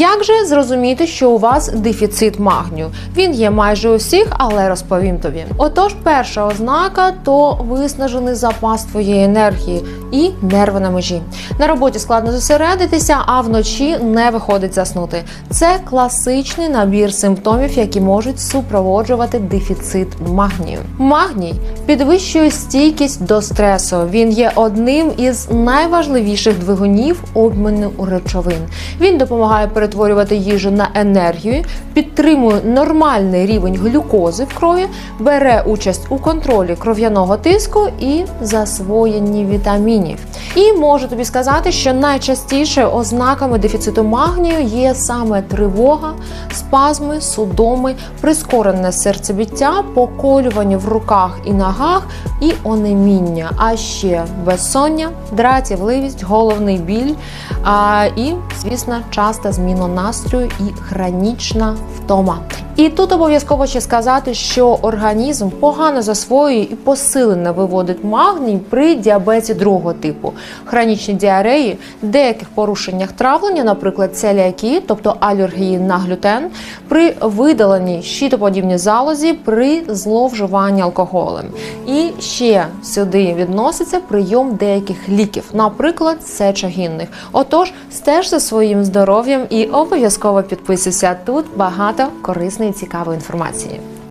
Як же зрозуміти, що у вас дефіцит магнію? Він є майже у всіх, але розповім тобі. Отож, перша ознака то виснажений запас твоєї енергії і нерви на межі. На роботі складно зосередитися, а вночі не виходить заснути. Це класичний набір симптомів, які можуть супроводжувати дефіцит магнію. Магній підвищує стійкість до стресу. Він є одним із найважливіших двигунів обміну речовин. Він допомагає перетворювати їжу на енергію, підтримує нормальний рівень глюкози в крові, бере участь у контролі кров'яного тиску і засвоєнні вітамінів. І можу тобі сказати, що найчастіше ознаками дефіциту магнію є саме тривога, спазми, судоми, прискорене серцебиття, поколювання в руках і ногах і онеміння, а ще безсоння, дратівливість, головний біль а, і, звісно, часта зміна настрою і хронічна втома. І тут обов'язково ще сказати, що організм погано засвоює і посилено виводить магній при діабеті другого типу, хронічній діареї, деяких порушеннях травлення, наприклад, целіакії, тобто алергії на глютен, при видаленні щитоподібній залозі, при зловживанні алкоголем. І ще сюди відноситься прийом деяких ліків, наприклад, сечогінних. Отож, стеж за своїм здоров'ям і обов'язково підписуйся. Тут багато корисної і цікавої інформації.